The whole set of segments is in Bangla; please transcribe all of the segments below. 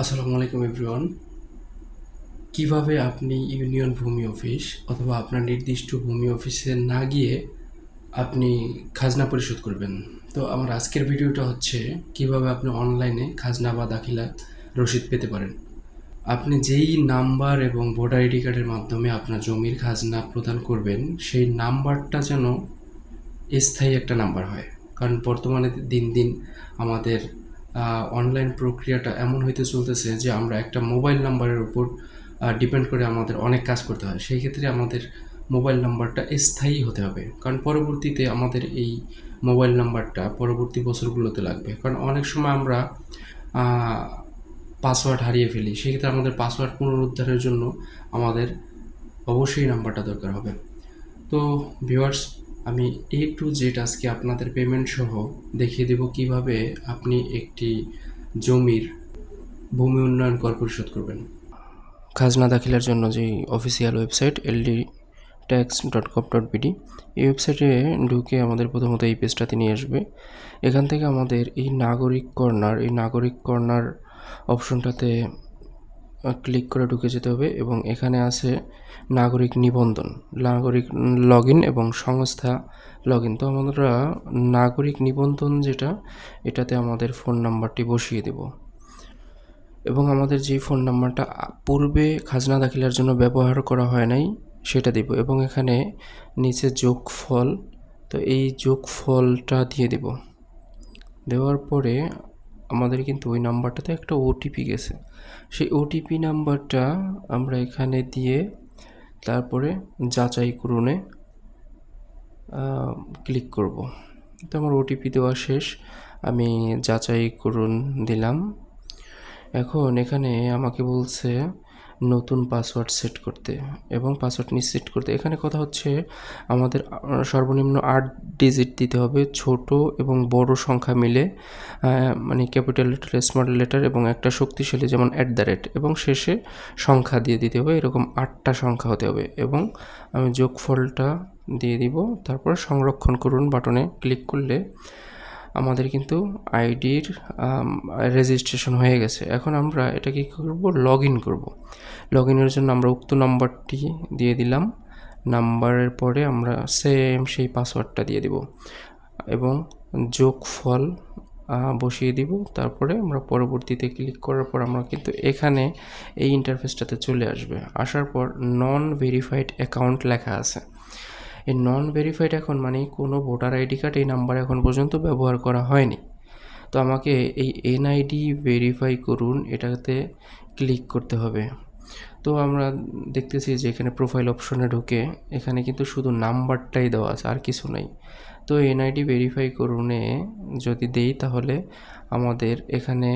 আসসালামু আলাইকুম এভরিওয়ান। কীভাবে আপনি ইউনিয়ন ভূমি অফিস অথবা আপনার নির্দিষ্ট ভূমি অফিসে না গিয়ে আপনি খাজনা পরিশোধ করবেন? তো আমার আজকের ভিডিওটা হচ্ছে কীভাবে আপনি অনলাইনে খাজনা বা দাখিলা রসিদ পেতে পারেন। আপনি যেই নাম্বার এবং ভোটার আইডি কার্ডের মাধ্যমে আপনার জমির খাজনা প্রদান করবেন, সেই নাম্বারটা যেন স্থায়ী একটা নাম্বার হয়। কারণ বর্তমানে দিন দিন আমাদের অনলাইন প্রক্রিয়াটা এমন হইতে চলতেছে যে আমরা একটা মোবাইল নাম্বারের উপর ডিপেন্ড করে আমাদের অনেক কাজ করতে হয়। সেই ক্ষেত্রে আমাদের মোবাইল নাম্বারটা স্থায়ী হতে হবে। কারণ পরবর্তীতে আমাদের এই মোবাইল নাম্বারটা পরবর্তী বছরগুলোতে লাগবে। কারণ অনেক সময় আমরা পাসওয়ার্ড হারিয়ে ফেলি। সেক্ষেত্রে আমাদের পাসওয়ার্ড পুনরুদ্ধারের জন্য আমাদের অবশ্যই নাম্বারটা দরকার হবে। তো ভিউয়ার্স আমি এ টু জেড আজকে আপনাদের পেমেন্ট সহ দেখিয়ে দেব কীভাবে আপনি একটি জমির ভূমি উন্নয়ন কর পরিশোধ করবেন। খাজনা দাখিলের জন্য যে official website LD tax dot com dot BD এই ওয়েবসাইটে ঢুকে আমাদের প্রথমত এই পেজটাতে নিয়ে আসবে। এখান থেকে আমাদের এই নাগরিক কর্নার, এই নাগরিক কর্নার অপশনটাতে ক্লিক করে ঢুকে যেতে হবে এবং এখানে আছে নাগরিক নিবন্ধন, নাগরিক লগ এবং সংস্থা লগ তো আমরা নাগরিক নিবন্ধন যেটা, এটাতে আমাদের ফোন নাম্বারটি বসিয়ে দেব। এবং আমাদের যেই ফোন নাম্বারটা পূর্বে খাজনা দাখিলার জন্য ব্যবহার করা হয় নাই, সেটা দেব এবং এখানে নিচে যোগফল, তো এই যোগফলটা দিয়ে দেব। দেওয়ার পরে আমাদের কিন্তু ওই নাম্বারটাতে একটা ওটিপি গেছে। সেই ওটিপি নাম্বারটা আমরা এখানে দিয়ে তারপরে যাচাই করুনে ক্লিক করব। তো আমার ওটিপি দেওয়া শেষ। আমি যাচাই করুন দিলাম। এখন এখানে আমাকে বলছে নতুন পাসওয়ার্ড সেট করতে এবং পাসওয়ার্ড নিশ্চিত করতে। এখানে কথা হচ্ছে, আমাদের সর্বনিম্ন আট ডিজিট দিতে হবে ছোট এবং বড় সংখ্যা মিলে মানে ক্যাপিটাল লেটার স্মল লেটার এবং একটা শক্তিশালী যেমন অ্যাট দ্য রেট এবং শেষে সংখ্যা দিয়ে দিতে হবে। এরকম আটটা সংখ্যা হতে হবে এবং আমি যোগফলটা দিয়ে দিব। তারপর সংরক্ষণ করুন বাটনে ক্লিক করলে আমাদের কিন্তু আইডির রেজিস্ট্রেশন হয়ে গেছে। এখন আমরা এটা কী করব? লগ ইন করব। লগ ইনের জন্য আমরা উক্ত নাম্বারটি দিয়ে দিলাম। নাম্বারের পরে আমরা সেম সেই পাসওয়ার্ডটা দিয়ে দিব। এবং যোগফল বসিয়ে দিব। তারপরে আমরা পরবর্তীতে ক্লিক করার পর আমরা কিন্তু এখানে এই ইন্টারফেসটাতে চলে আসবে। আসার পর নন ভেরিফাইড অ্যাকাউন্ট লেখা আছে। এই নন ভেরিফাইড এখন মানে কোনো ভোটার আইডি কার্ড এই নাম্বার এখন পর্যন্ত ব্যবহার করা হয়নি। তো আমাকে এই এনআইডি ভেরিফাই করুন, এটাতে ক্লিক করতে হবে। তো আমরা দেখতেছি যে এখানে প্রোফাইল অপশনে ঢুকে, এখানে কিন্তু শুধু নাম্বারটাই দেওয়া আছে, আর কিছু নাই। তো এনআইডি ভেরিফাই করুনে যদি দেই তাহলে আমাদের এখানে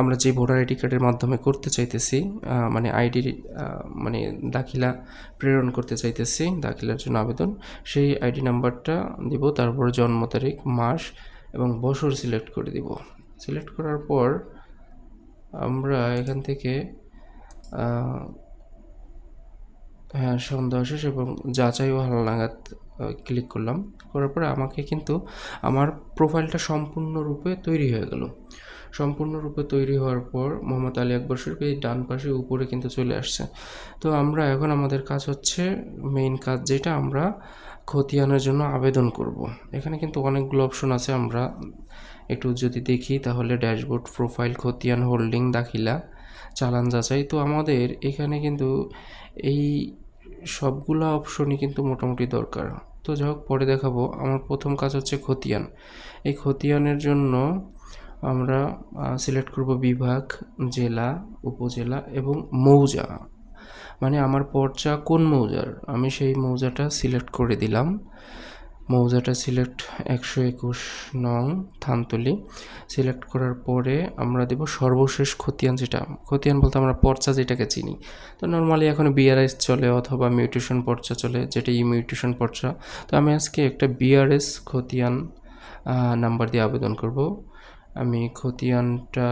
আমরা যে ভোটার আইডি কার্ডের মাধ্যমে করতে চাইতেছি মানে আইডি মানে দাখিলা প্রেরণ করতে চাইতেছি, দাখিলার জন্য আবেদন, সেই আইডি নাম্বারটা দিব, তারপর জন্ম তারিখ, মাস এবং বছর সিলেক্ট করে দিব। সিলেক্ট করার পর আমরা এখান থেকে হ্যাঁ সন্দেহ শেষ এবং যাচাই ও হালনাগাদ ক্লিক করলাম। করার পরে আমাকে কিন্তু আমার প্রোফাইলটা সম্পূর্ণরূপে তৈরি হয়ে গেল। সম্পূর্ণরূপে তৈরি হওয়ার পর মোহাম্মদ আলী আকবর শরীফ এই ডান পাশে উপরে কিন্তু চলে আসছে। তো আমরা এখন আমাদের কাজ হচ্ছে মেইন কাজ যেটা আমরা খতিয়ানের জন্য আবেদন করব। এখানে কিন্তু অনেকগুলো অপশন আছে, আমরা একটু যদি দেখি তাহলে ড্যাশবোর্ড, প্রোফাইল, খতিয়ান, হোল্ডিং, দাখিলা, চালান যাচাই। তো আমাদের এখানে কিন্তু এই সবগুলো অপশনই কিন্তু মোটামুটি দরকার। তো যাই হোক, পরে দেখাবো। আমার প্রথম কাজ হচ্ছে খতিয়ান। এই খতিয়ানের জন্য আমরা সিলেক্ট করব বিভাগ, জেলা, উপজেলা এবং মৌজা। মানে আমার পর্চা কোন মৌজার? আমি সেই মৌজাটা সিলেক্ট করে দিলাম। মৌজাটা সিলেক্ট একশো একুশ নং থানতলি। সিলেক্ট করার পরে আমরা দেব সর্বশেষ খতিয়ান যেটা। খতিয়ান বলতে আমরা পর্চা যেটাকে চিনি। তো নর্মালি এখন বিআরএস চলে অথবা মিউটেশন পর্চা চলে যেটা ইমিউটেশন পর্চা। তো আমি আজকে একটা বিআরএস খতিয়ান নাম্বার দিয়ে আবেদন করব। আমি খতিয়ানটা,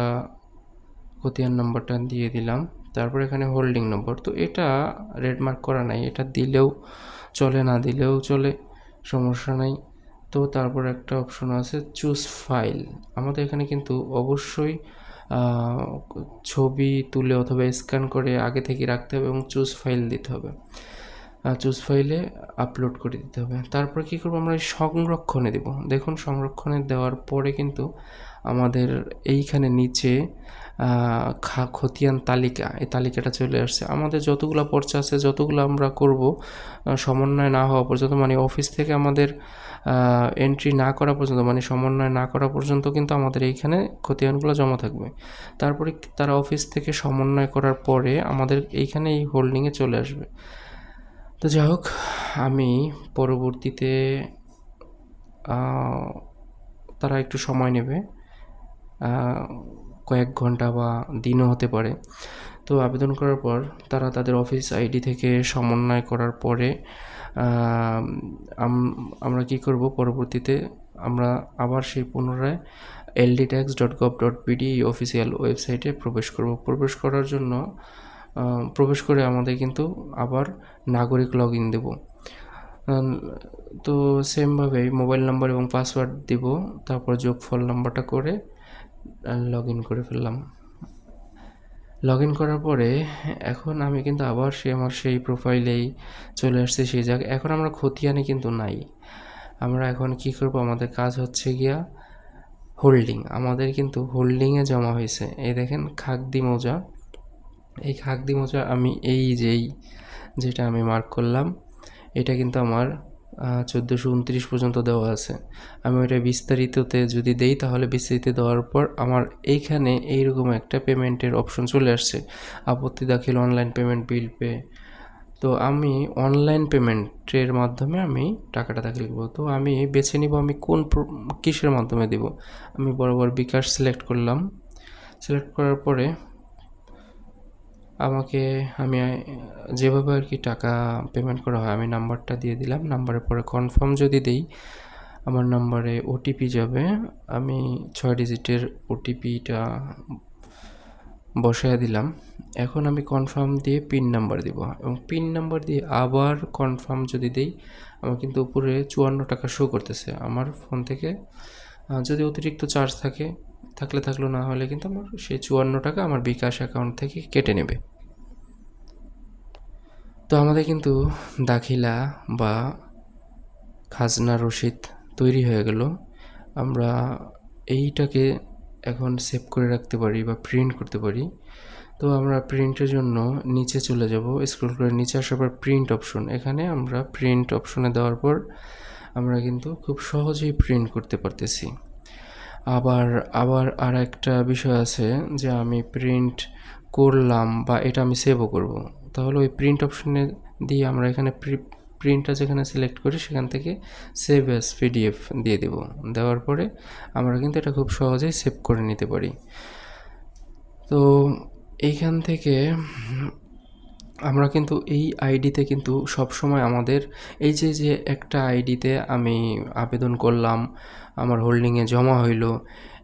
খতিয়ান নম্বরটা দিয়ে দিলাম। তারপর এখানে হোল্ডিং নম্বর তো এটা রেড মার্ক করা নাই। এটা দিলেও চলে, না দিলেও চলে, সমস্যা নাই। তো তারপর একটা অপশন আছে চুজ ফাইল আমাদের এখানে কিন্তু অবশ্যই ছবি তুলে অথবা স্ক্যান করে আগে থেকে রাখতে হবে এবং চুজ ফাইল দিতে হবে। চুজ ফাইলে আপলোড করে দিতে হবে। তারপর কি করব? আমরা সংরক্ষণে দেব। দেখুন, সংরক্ষণে দেওয়ার পরে কিন্তু আমাদের এইখানে নিচে খা, খতিয়ান তালিকা, এই তালিকাটা চলে আসছে। আমাদের যতগুলো পর্চা আছে, যতগুলো আমরা করব সমন্বয় না হওয়া পর্যন্ত মানে অফিস থেকে আমাদের এন্ট্রি না করা পর্যন্ত মানে সমন্বয় না করা পর্যন্ত কিন্তু আমাদের এইখানে খতিয়ানগুলো জমা থাকবে। তারপরে তারা অফিস থেকে সমন্বয় করার পরে আমাদের এইখানে এই হোল্ডিংয়ে চলে আসবে। তো যাই হোক, আমি পরবর্তীতে তারা একটু সময় নেবে। কয়েক ঘণ্টা বা দিনও হতে পারে। তো আবেদন করার পর তারা তাদের অফিস আইডি থেকে সমন্বয় করার পরে আমরা কি করব পরবর্তীতে? আমরা আবার সেই পুনরায় LD tax dot gov dot BD official ওয়েবসাইটে প্রবেশ করব। প্রবেশ করার জন্য প্রবেশ করে আমাদের কিন্তু আবার নাগরিক লগ ইন দেবো তো সেমভাবে মোবাইল নাম্বার এবং পাসওয়ার্ড দিব, তারপর যোগফল নাম্বারটা করে লগ ইন করে ফেললাম। লগ ইন করার পরে এখন আমি কিন্তু আবার সে আমার সেই প্রোফাইলেই চলে আসছে, সেই জায়গায় এখন আমরা খতিয়ানে কিন্তু নাই। আমরা এখন কি করব? আমাদের কাজ হচ্ছে গিয়া হোল্ডিং আমাদের কিন্তু হোল্ডিংয়ে জমা হয়েছে। এই দেখেন, খাগদি মোজা। এই খাগদি মোজা আমি, এই যেই, যেটা আমি মার্ক করলাম, এটা কিন্তু আমার চোদ্দোশো উনত্রিশ পর্যন্ত দেওয়া আছে। আমি ওইটা বিস্তারিততে যদি দেই তাহলে বিস্তারিত দেওয়ার পর আমার এইখানে এইরকম একটা পেমেন্টের অপশন চলে আসছে। আপত্তি দাখিল অনলাইন পেমেন্ট বিল পে তো আমি অনলাইন পেমেন্টের মাধ্যমে আমি টাকাটা দাখিল করব। তো আমি বেছে নিব আমি কোন কিসের মাধ্যমে দেব? আমি বরাবর বিকাশ সিলেক্ট করলাম। সিলেক্ট করার পরে আমাকে, আমি যেভাবে আর কি টাকা পেমেন্ট করা হয়, আমি নাম্বারটা দিয়ে দিলাম। নাম্বারের পরে কনফার্ম যদি দেই, আমার নাম্বারে ওটিপি যাবে। আমি ছয় ডিজিটের ওটিপিটা বসায় দিলাম। এখন আমি কনফার্ম দিয়ে পিন নাম্বার দিব। এবং পিন নাম্বার দিয়ে আবার কনফার্ম যদি দেই, আমার কিন্তু উপরে চুয়ান্ন টাকা শো করতেছে। আমার ফোন থেকে যদি অতিরিক্ত চার্জ থাকে, থাকলে থাকল না হলে কিন্তু আমার সেই চুয়ান্ন টাকা আমার বিকাশ অ্যাকাউন্ট থেকে কেটে নেবে। তো আমাদের কিন্তু দাখিলা বা খাজনা রসিদ তৈরি হয়ে গেল। আমরা এইটাকে এখন সেভ করে রাখতে পারি বা প্রিন্ট করতে পারি। তো আমরা প্রিন্টের জন্য নিচে চলে যাব। স্ক্রল করে নিচে আসার পর প্রিন্ট অপশন এখানে আমরা প্রিন্ট অপশনে দেওয়ার পর আমরা কিন্তু খুব সহজেই প্রিন্ট করতে পারতেছি। আবার আবার আর একটা বিষয় আছে যে আমি প্রিন্ট করলাম বা এটা আমি সেভও করব। তাহলে ওই প্রিন্ট অপশনে দিয়ে আমরা এখানে প্রিন্টটা যেখানে সিলেক্ট করি, সেখান থেকে সেভ অ্যাস পিডিএফ দিয়ে দেব। দেওয়ার পরে আমরা কিন্তু এটা খুব সহজেই সেভ করে নিতে পারি। তো এইখান থেকে আমরা কিন্তু এই আইডিতে কিন্তু সব সময় আমাদের, এই যে যে একটা আইডিতে আমি আবেদন করলাম, আমার হোল্ডিংয়ে জমা হইল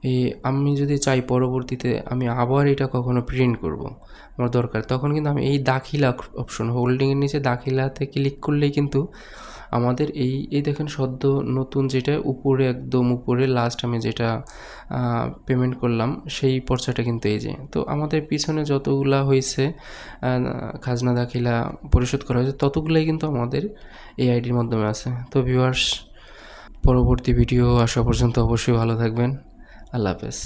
এই আমি যদি চাই পরবর্তীতে আমি আবার এটা কখনো প্রিন্ট করব, আমার দরকার। তখন কিন্তু আমি এই দাখিলা অপশন হোল্ডিংয়ের নিচে দাখিলাতে ক্লিক করলেই কিন্তু আমাদের এই এই দেখেন সদ্য নতুন যেটা উপরে একদম উপরে লাস্ট আমি যেটা পেমেন্ট করলাম, সেই পর্চাটা কিন্তু এই যে। তো আমাদের পিছনে যতগুলা হয়েছে খাজনা, দাখিলা পরিশোধ করা হয়েছে, ততগুলাই কিন্তু আমাদের এই আইডির মাধ্যমে আছে। তো ভিউয়ার্স পরবর্তী ভিডিও আসা পর্যন্ত অবশ্যই ভালো থাকবেন। আল্লাহ হাফেজ।